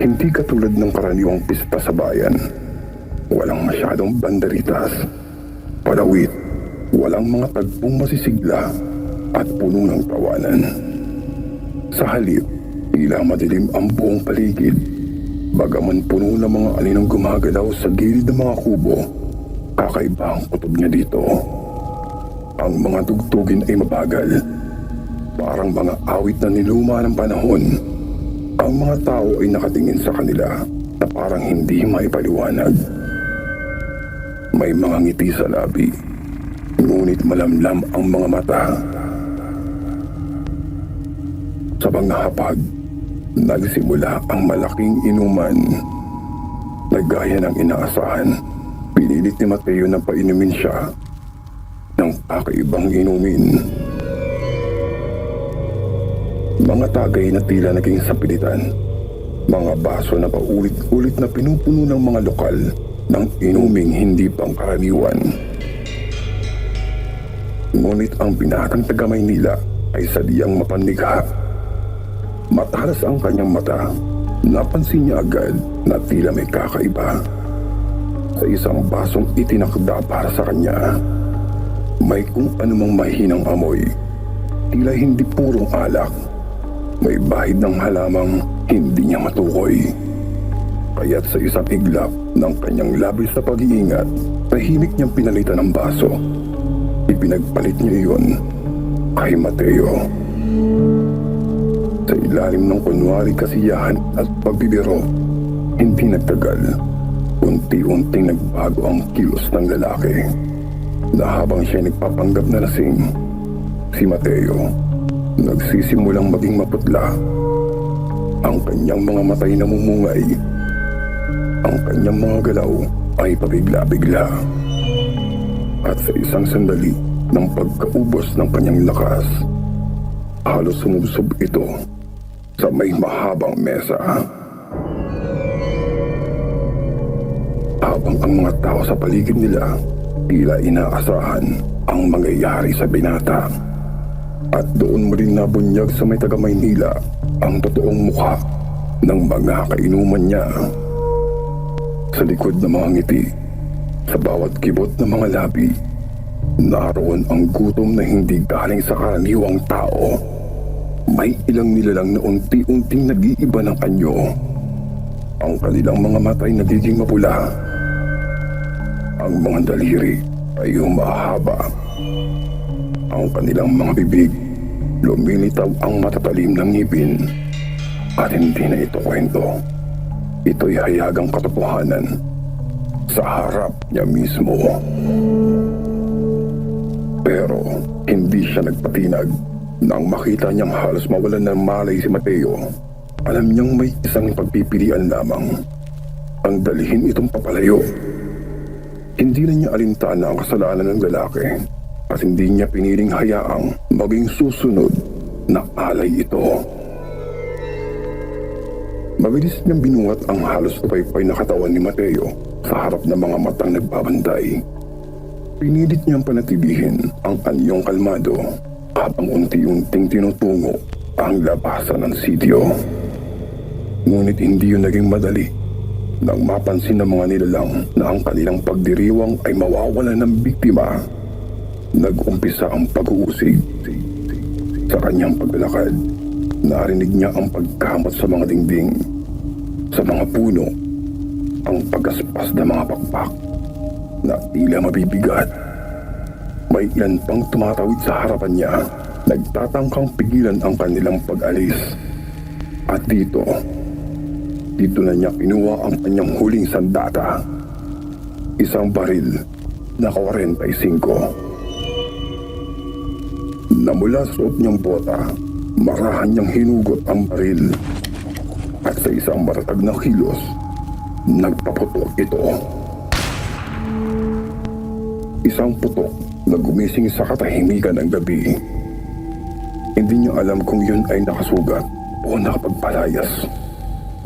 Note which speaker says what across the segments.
Speaker 1: Hindi katulad ng karaniwang pista sa bayan. Walang masyadong banderitas, palawit, walang mga tagpong masisigla at puno ng tawanan. Sa halip, tila madilim ang buong paligid. Bagaman puno ng mga aninong gumagalaw sa gilid ng mga kubo, kakaiba ang kutob niya dito. Ang mga tugtugin ay mabagal. Parang mga awit na niluma ng panahon. Ang mga tao ay nakatingin sa kanila na parang hindi maipaliwanag. May mga ngiti sa labi, ngunit malamlam ang mga mata. Sa mga hapag, nagsimula ang malaking inuman. Nagaya ng inaasahan, pinilit ni Mateo na painumin siya ng kakaibang inumin. Mga tagay na tila naging sapilitan. Mga baso na paulit-ulit na pinupuno ng mga lokal ng inuming hindi pangkaraniwan. Ngunit ang binatang taga Maynila ay sadyang mapandigha. Matalas ang kanyang mata. Napansin niya agad na tila may kakaiba. Sa isang basong itinakda para sa kanya, may kung anumang mahinang amoy. Tila hindi purong alak. May bahid ng halamang hindi niya matukoy. Kaya't sa isang iglap ng kanyang labis na pag-iingat, tahimik niyang pinalitan ng baso. Ipinagpalit niya iyon kay Mateo. Sa ilalim ng kunwari kasiyahan at pagbibiro, hindi nagtagal. Unti-unting nagbago ang kilos ng lalaki. Na habang siya nagpapanggap na lasing, si Mateo nagsisimulang maging maputla. Ang kanyang mga matay namumungay. Ang kanyang mga galaw ay pabigla-bigla. At sa isang sandali ng pagkaubos ng kanyang lakas, halos sumubsob ito sa may mahabang mesa. Habang ang mga tao sa paligid nila tila inaasahan ang mangyayari sa binata. At doon mo rin nabunyag sa may taga Maynila ang totoong mukha ng mga kainuman niya. Sa likod ng mga ngiti, sa bawat kibot ng mga labi, naroon ang gutom na hindi galing sa karaniwang tao. May ilang nilalang na unti-unting nag-iiba ng anyo. Ang kanilang mga matay nagiging mapula. Ang mga daliri ay humahaba. Ang kanilang mga bibig, lumilitaw ang matatalim ng ngipin. At hindi na ito kwento. Ito'y hayagang katotohanan sa harap niya mismo. Pero hindi siya nagpatinag nang makita niyang halos mawalan ng malay si Mateo. Alam niyang may isang pagpipilian lamang. Ang dalhin itong papalayo. Hindi na niya alintana ang kasalanan ng lalaki at hindi niya piniling hayaang maging susunod na alay ito. Mabilis niyang binuhat ang halos paypay na katawan ni Mateo sa harap ng mga matang nagbabantay. Pinilit niyang panatilihin ang anyong kalmado habang unti-unting tinutungo ang labasan ng sityo. Ngunit hindi yun naging madali nang mapansin ng mga nilalang na ang kanilang pagdiriwang ay mawawala ng biktima. Nag-umpisa ang pag-uusig. Sa kanyang paglalakad, narinig niya ang pagkamot sa mga dingding. Sa mga puno, ang pagaspas ng mga pakpak na tila mabibigat. May ilan pang tumatawid sa harapan niya, nagtatangkang pigilan ang kanilang pag-alis. At dito, dito na niya kinuha ang kanyang huling sandata. Isang baril na 45. Na mula sa suot niyang bota, marahan niyang hinugot ang baril. At sa isang matatag na kilos, nagpaputok ito. Isang putok na gumising sa katahimikan ng gabi. Hindi niya alam kung yun ay nakasugat o nakapagpalayas.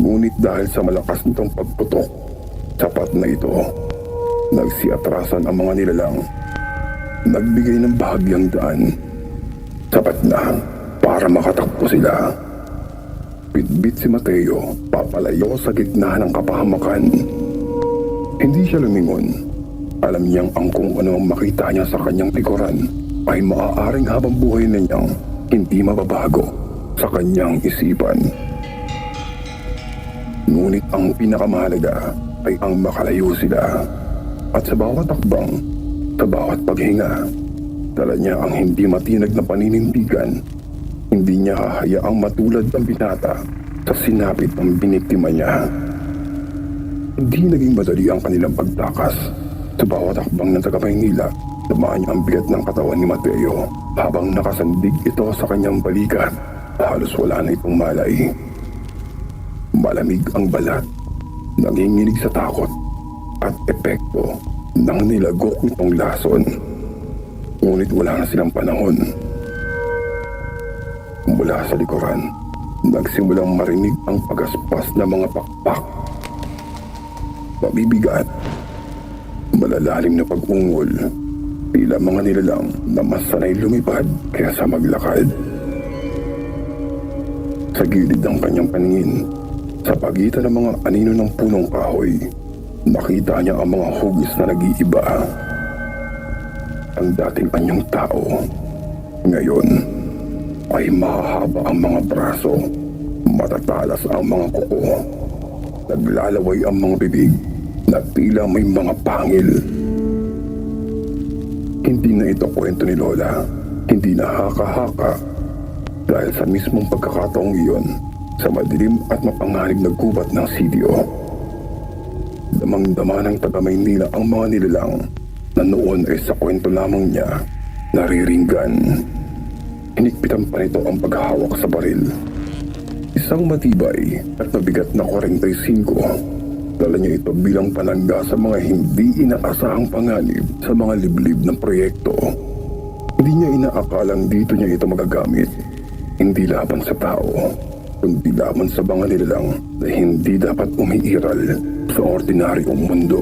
Speaker 1: Ngunit dahil sa malakas nitong pagputok, sapat na ito. Nagsiatrasan ang mga nilalang. Nagbigay ng bahagyang daan. Sapat na para makatakbo sila. Bitbit si Mateo, papalayo sa gitna ng kapahamakan. Hindi siya lumingon. Alam niyang ang kung ano ang makita niya sa kanyang likuran ay maaaring habang buhay na niyang hindi mababago sa kanyang isipan. Ngunit ang pinakamahalaga ay ang makalayo sila. At sa bawat takbang, sa bawat paghinga, dala niya ang hindi matinag na paninindigan. Hindi niya hahayaang matulad ang binata sa sinapit ng biniktima niya. Hindi naging madali ang kanilang pagtakas. Sa bawat akbang ng taga Maynila, tamaan niya ang bigat ng katawan ni Mateo habang nakasandig ito sa kanyang balikat. Halos wala na itong malay. Malamig ang balat, nanginginig sa takot at epekto ng nilagok nitong lason. Ngunit wala na silang panahon. Mula sa likuran, nagsimulang marinig ang pagaspas ng mga pakpak. Mabibigat, malalalim na pag-ungol, tila mga nilalang na mas sanay lumipad kaysa maglakad. Sa gilid ng kanyang paningin, sa pagitan ng mga anino ng punong kahoy, nakita niya ang mga hugis na nag-iiba. Ang dating anyong tao, ngayon ay mahahaba ang mga braso, matatalas ang mga kuko, naglalaway ang mga bibig na tila may mga pangil. Hindi na ito kwento ni Lola, hindi na haka-haka dahil sa mismong pagkakataong iyon sa madilim at mapanganib na gubat ng sitio. Damang-dama ng taga Maynila ang mga nilalang na noon ay sa kwento lamang niya nariringgan. Hinikpitan pa nito ang paghawak sa baril. Isang matibay at mabigat na 45. Dala niya ito bilang panangga sa mga hindi inaasahang panganib sa mga liblib ng proyekto. Hindi niya inaakalang dito niya ito magagamit. Hindi laban sa tao, kundi laban sa mga nilalang na hindi dapat umiiral sa ordinaryong mundo.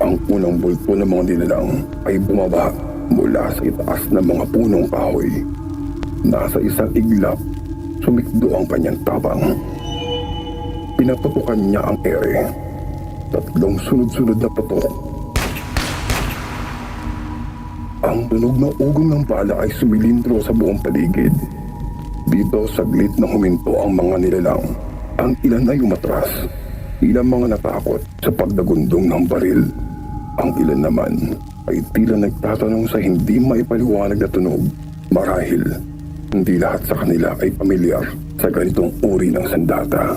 Speaker 1: Ang unang bulto ng mga nilalang ay bumaba mula sa itaas ng mga punong kahoy. Nasa isang iglap, sumikdo ang kanyang tabang. Pinatutukan niya ang ere. Tatlong sunod-sunod na patok. Ang tunog ng ugong ng bala ay sumilindro sa buong paligid. Dito saglit na huminto ang mga nilalang. Ang ilan ay umatras. Ilang mga natakot sa pagdagundong ng baril. Ang ilan naman ay tila nagtatanong sa hindi maipaliwanag na tunog. Marahil, hindi lahat sa kanila ay pamilyar sa ganitong uri ng sandata.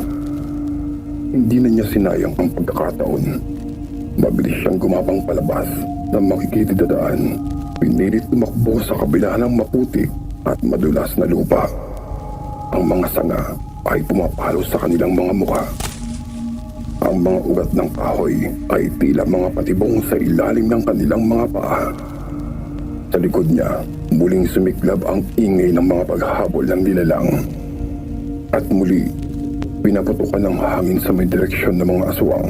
Speaker 1: Hindi na niya sinayang ang pagkakataon. Mabilis siyang gumapang palabas na makikitidadaan. Pinilit tumakbo sa kabila ng maputik at madulas na lupa. Ang mga sanga ay pumapalo sa kanilang mga mukha. Ang mga ugat ng kahoy ay tila mga patibong sa ilalim ng kanilang mga paa. Sa likod niya, muling sumiklab ang ingay ng mga paghabol ng nilalang. At muli, pinaputukan ng hangin sa may direksyon ng mga aswang.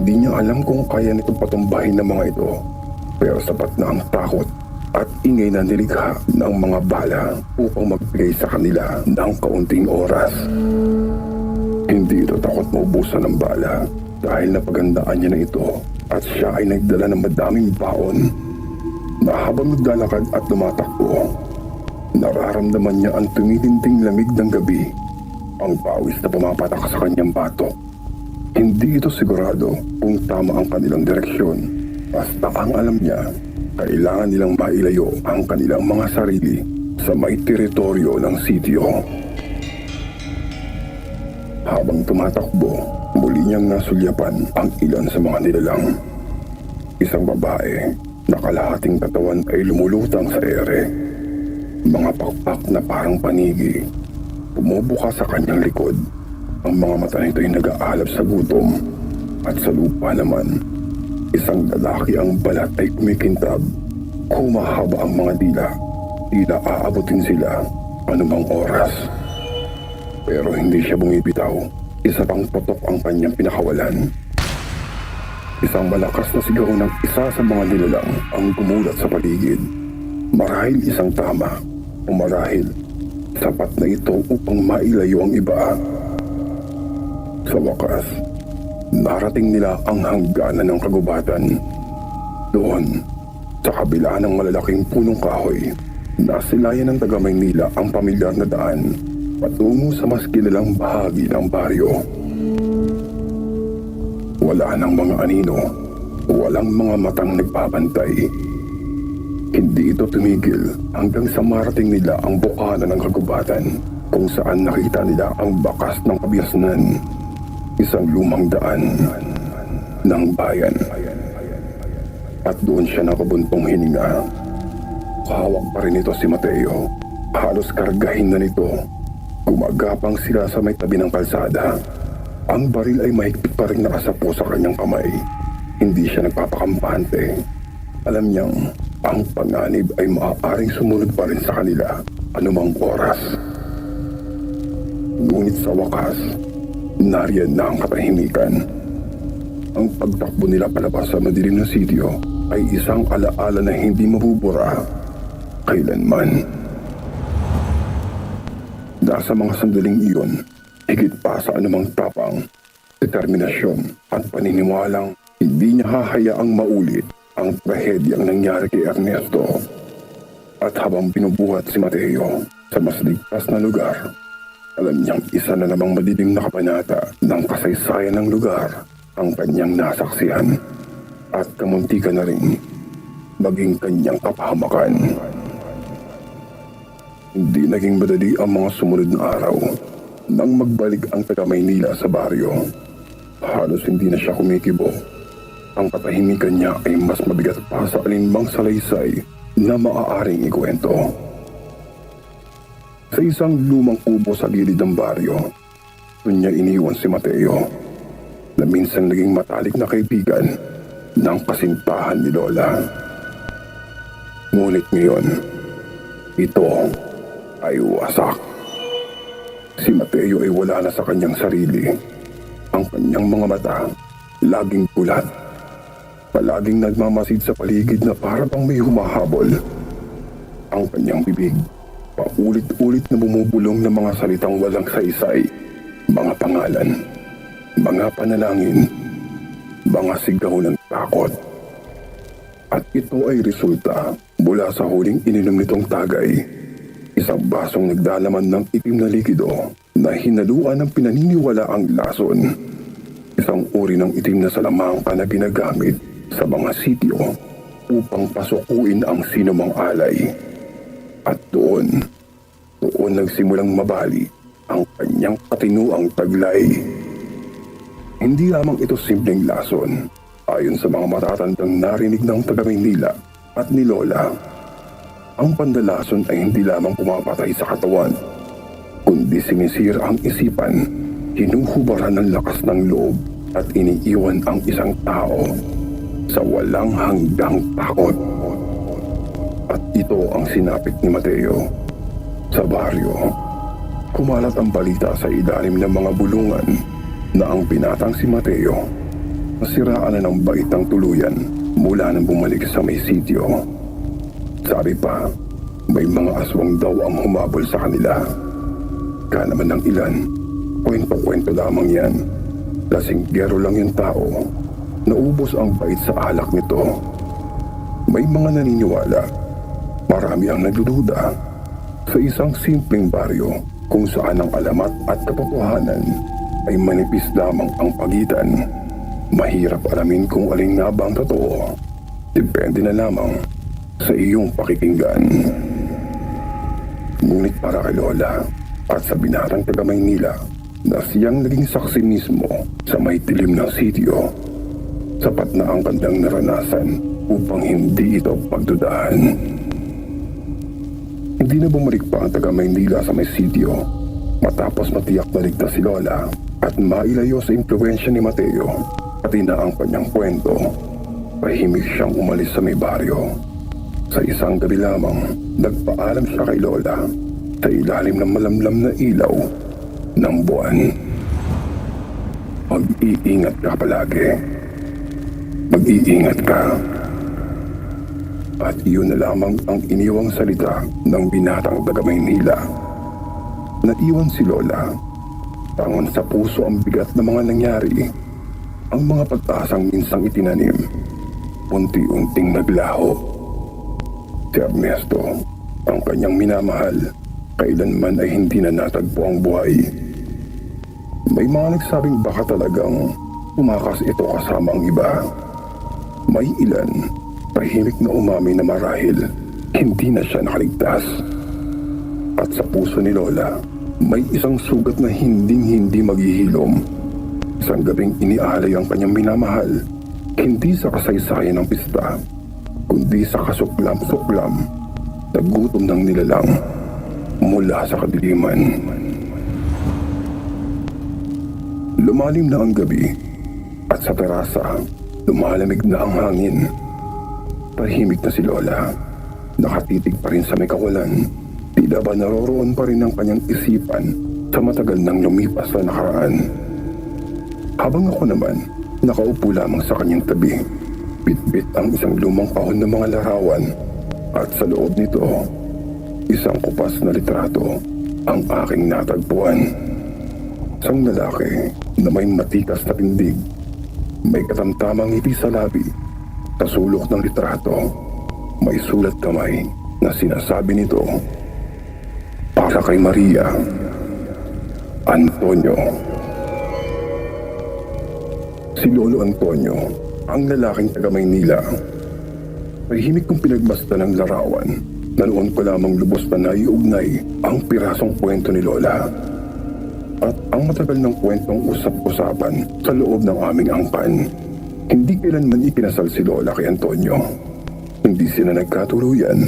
Speaker 1: Di niya alam kung kaya nito patumbahin ng mga ito. Pero sapat na ang takot at ingay na nilikha ng mga bala upang magbigay sa kanila ng kaunting oras. Hindi ito takot maubusan ng bala dahil napagandaan niya na ito at siya ay nagdala ng madaming baon na habang naglalakad at lumatakbo, nararamdaman niya ang tumitinding lamig ng gabi, ang pawis na pumapatak sa kanyang batok. Hindi ito sigurado kung tama ang kanilang direksyon. Basta ang alam niya, kailangan nilang mailayo ang kanilang mga sarili sa may teritoryo ng sitio. Habang tumatakbo, muli niyang nasulyapan ang ilan sa mga nilalang. Isang babae, nakalahating katawan ay lumulutang sa ere. Mga pakpak na parang panigi, bumubuka sa kanyang likod. Ang mga mata nito ay nag-aalab sa gutom. At sa lupa naman, isang lalaki ang balat ay kumikintab. Humahaba ang mga dila. Tila aabutin sila anumang oras. Pero hindi siya bumibitaw. Isa pang putok ang kanyang pinakawalan. Isang malakas na sigaw ng isa sa mga nilalang ang gumulat sa paligid. Marahil isang tama, O marahil, sapat na ito upang mailayo ang iba. Sa wakas, narating nila ang hangganan ng kagubatan. Doon, sa kabila ng malalaking punong kahoy, nasilayan ng taga Maynila ang pamilyar na daan patungo sa mas kilalang bahagi ng baryo. Wala nang mga anino, walang mga matang nagpapantay. Hindi ito tumigil hanggang sa marating nila ang bukana ng kagubatan kung saan nakita nila ang bakas ng kabiasnan. Isang lumang daan ng bayan. At doon siya nakabuntong hininga. Hawak pa rin ito si Mateo. Halos kargahin na nito. Gumagapang sila sa may tabi ng kalsada. Ang baril ay mahigpit pa rin nakasapo sa kanyang kamay. Hindi siya nagpapakampante. Alam niyang ang panganib ay maaaring sumunod pa rin sa kanila anumang oras. Ngunit sa wakas, nariyan na ang katahimikan. Ang pagtakbo nila palabas sa madilim na sitio ay isang alaala na hindi mabubura kailanman. Nasa mga sandaling iyon, higit pa sa anumang tapang, determinasyon at paniniwalang hindi niya hahayaang maulit ang trahedyang nangyari kay Ernesto. At habang binubuhat si Mateo sa mas ligtas na lugar, alam niyang isa na namang madilim na kabanata ng kasaysayan ng lugar ang kanyang nasaksihan at kamuntikan na rin maging kanyang kapahamakan. Hindi naging madali ang mga sumunod na araw nang magbalik ang taga Maynila sa baryo. Halos hindi na siya kumikibo. Ang katahimikan niya ay mas mabigat pa sa alinmang salaysay na maaaring ikwento. Sa isang lumang kubo sa gilid ng baryo, doon niya iniwan si Mateo na minsan naging matalik na kaibigan ng kasintahan ni Lola. Ngunit ngayon, ito ay wasak. Si Mateo ay wala na sa kanyang sarili. Ang kanyang mga mata, laging pulat. Palaging nagmamasid sa paligid na para bang may humahabol. Ang kanyang bibig, paulit-ulit na bumubulong ng mga salitang walang saysay, mga pangalan, mga panalangin, mga sigaw ng takot. At ito ay resulta mula sa huling ininom nitong tagay. Isang basong nagdalaman ng itim na likido na hinaluan ng pinaniniwala ang lason. Isang uri ng itim na salamangka na ginagamit sa mga sityo upang pasukuin ang sinumang alay. At doon, doon nagsimulang mabali ang kanyang katinuang taglay. Hindi lamang ito simpleng lason, ayon sa mga matatandang narinig ng taga Maynila at ni Lola. Ang pandalason ay hindi lamang pumapatay sa katawan, kundi sinisira ang isipan, hinuhubaran ng lakas ng loob at iniiwan ang isang tao sa walang hanggang takot. At ito ang sinapit ni Mateo. Sa baryo, kumalat ang balita sa ilalim ng mga bulungan na ang binatang si Mateo nasiraan na ng baitang tuluyan mula nang bumalik sa may sityo. Sabi pa, may mga aswang daw ang humabol sa kanila. Ka naman ng ilan, kwento-kwento lamang yan. Lasinggero lang yung tao. Naubos ang bait sa alak nito. May mga naniniwala. Marami ang nagdududa. Sa isang simpleng baryo kung saan ang alamat at katotohanan ay manipis lamang ang pagitan. Mahirap alamin kung alin nga ba ang totoo. Depende na lamang sa iyong pakikinggan. Ngunit para kay Lola at sa binatang taga Maynila na siyang naging saksi mismo sa may dilim ng sityo, sapat na ang kanyang naranasan upang hindi ito pagdudahan. Hindi na bumalik pa ang taga Maynila sa may sityo matapos matiyak na ligtas si Lola at mailayo sa impluensya ni Mateo pati na ang kanyang kwento. Pahimik siyang umalis sa may baryo. Sa isang gabi lamang, nagpaalam siya kay Lola sa ilalim ng malamlam na ilaw ng buwan. Mag-iingat ka palagi. Mag-iingat ka. At iyon na lamang ang iniwang salita ng binatang taga Maynila. Naiwan si Lola. Tangon sa puso ang bigat ng mga nangyari. Ang mga pag-asang minsang itinanim. Unti-unting naglaho. Si Ernesto, ang kanyang minamahal, kailanman ay hindi na natagpo ang buhay. May mga nagsabing baka talagang tumakas ito kasama ang iba. May ilan, tahimik na umami na marahil, hindi na siya nakaligtas. At sa puso ni Lola, may isang sugat na hinding-hindi maghihilom. Isang gabing inialay ang kanyang minamahal, hindi sa kasaysayan ng pista, kundi sa kasuklam-suklam na gutom ng nilalang mula sa kadiliman. Lumalim na ang gabi at sa terasa, lumalamig na ang hangin. Tahimik na si Lola. Nakatitig pa rin sa may kawalan. Tila ba naroroon pa rin ang kanyang isipan sa matagal nang lumipas na nakaraan. Habang ako naman, nakaupo lamang sa kanyang tabi. Bitbit ang isang lumang kahon ng mga larawan at sa loob nito, isang kupas na litrato ang aking natagpuan. Isang lalaki na may matikas na tindig, may katamtamang ngiti sa labi, sa sulok ng litrato, may sulat kamay na sinasabi nito, para kay Maria, Antonio. Si Lolo Antonio, ang lalaking taga Maynila. Tahimik kong pinagbasta ng larawan na noon ko lamang lubos na naiugnay ang pirasong kwento ni Lola. At ang matagal ng kwentong usap-usapan sa loob ng aming angkan. Hindi kailanman ikinasal si Lola kay Antonio. Hindi sila nagkatuluyan.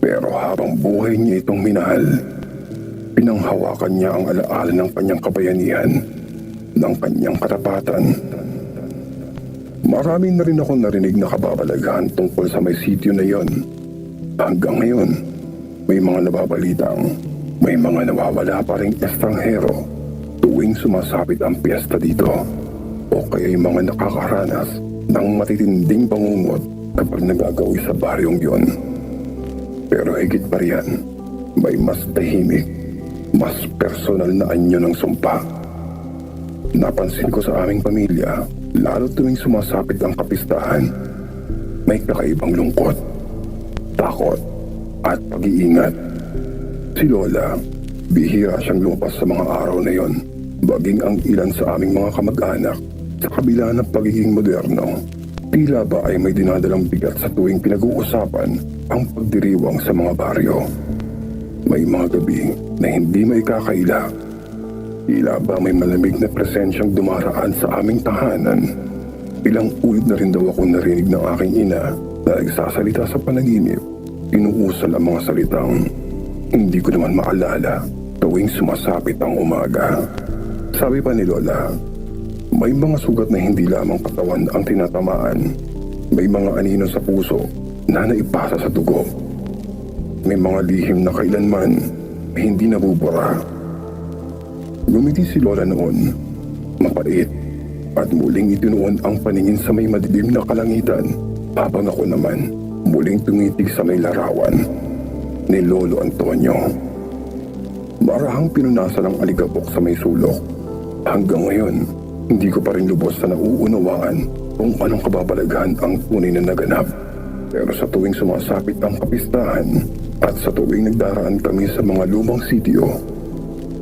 Speaker 1: Pero habang buhay niya itong minahal, pinanghawakan niya ang alaala ng kanyang kabayanihan, ng kanyang katapatan. Marami na rin akong narinig na kababalaghan tungkol sa may sityo na yon. Hanggang ngayon, may mga nababalitang may mga nawawala pa rin estranghero tuwing sumasapit ang piyesta dito o kaya yung mga nakakaranas ng matitinding bangungot kapag nagagawi sa baryong yon. Pero higit pa riyan, may mas tahimik, mas personal na anyo ng sumpa. Napansin ko sa aming pamilya, lalo tuwing sumasapit ang kapistahan, may kakaibang lungkot, takot, at pag-iingat. Si Lola, bihira siyang lumabas sa mga araw na yon, baging ang ilan sa aming mga kamag-anak sa kabila ng pagiging moderno. Tila ba ay may dinadalang bigat sa tuwing pinag-uusapan ang pagdiriwang sa mga baryo. May mga gabi na hindi may kakaila. Tila ba may malamig na presensyang dumaraan sa aming tahanan. Ilang ulit na rin daw ako narinig ng aking ina na nagsasalita sa panaginip. Inuusal ang mga salitang hindi ko naman maalala tuwing sumasapit ang umaga. Sabi pa ni Lola, may mga sugat na hindi lamang katawan ang tinatamaan. May mga anino sa puso na naipasa sa dugo. May mga lihim na kailanman hindi nabubura. Gumiti si Lola noon, mapait, at muling itinuon ang paningin sa may madilim na kalangitan habang ako naman muling tumitig sa may larawan ni Lolo Antonio. Marahang pinunasan ang aligabok sa may sulok. Hanggang ngayon, hindi ko pa rin lubos na nauunawaan kung anong kababalaghan ang tunay na naganap. Pero sa tuwing sumasapit ang kapistahan at sa tuwing nagdaraan kami sa mga lumang sityo,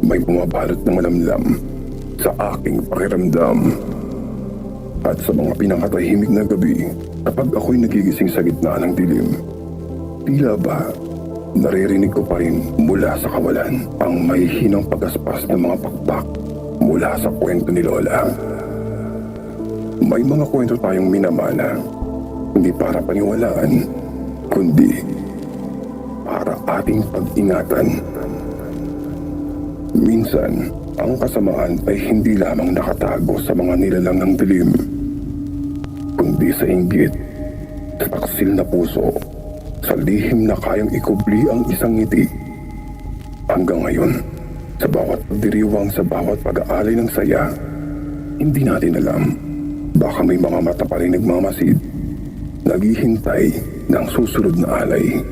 Speaker 1: may bumabalot na malamlam sa aking pakiramdam. At sa mga pinakatahimik na gabi, kapag ako'y nagigising sa gitna ng dilim, tila ba naririnig ko pa rin mula sa kawalan ang may hinang pagaspas ng mga pakpak mula sa kwento ni Lola. May mga kwento tayong minamana, hindi para paniwalaan, kundi para ating pag-ingatan. Minsan, ang kasamaan ay hindi lamang nakatago sa mga nilalang ng dilim, kundi sa inggit, sa taksil na puso, sa lihim na kayang ikubli ang isang ngiti. Hanggang ngayon, sa bawat pagdiriwang sa bawat pag-aalay ng saya, hindi natin alam. Baka may mga mata pa rin nagmamasid. naghihintay ng susunod na alay.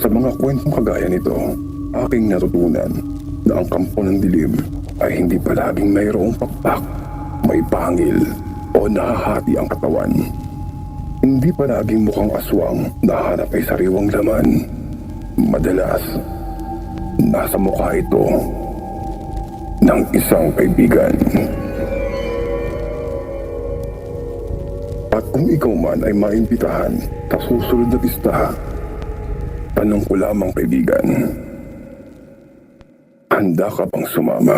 Speaker 1: Sa mga kwentong kagaya nito, aking natutunan na ang kampo ng dilim ay hindi palaging mayroong pakpak, may pangil o nahahati ang katawan. Hindi palaging mukhang aswang na hanap ay sariwang laman. Madalas, nasa mukha ito ng isang kaibigan. At kung ikaw man ay maimbitahan sa susunod na pista, tanong ko lamang kaibigan, handa ka bang sumama?